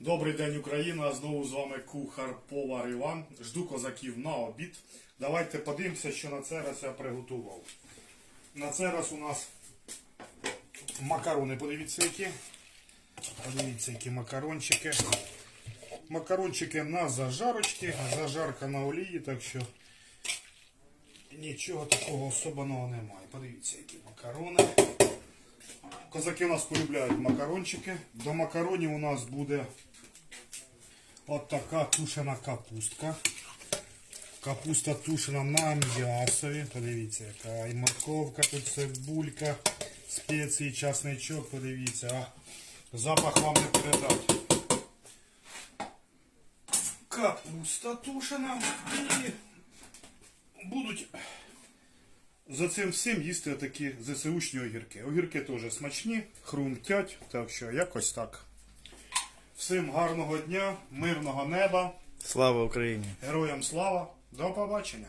Добрий день, Україна! Знову з вами кухар повар Іван. Жду козаків на обід. Давайте подивимося, що на цей раз я приготував. На цей раз у нас макарони, подивіться які. Подивіться, які макарончики. Макарончики на зажарочці, зажарка на олії, так що нічого такого особливого немає. Подивіться, які макарони. Козаки у нас полюбляють макарончики. До макаронів у нас буде от така тушена капустка. Капуста тушена на м'ясові. Подивіться, яка і морковка, тут цибулька, спеції, часничок, подивіться. А запах вам не передати. Капуста тушена і будуть за цим всім їсти такі ЗСУшні огірки. Огірки теж смачні, хрумтять, так що якось так. Всім гарного дня, мирного неба, Слава Україні! героям слава, до побачення!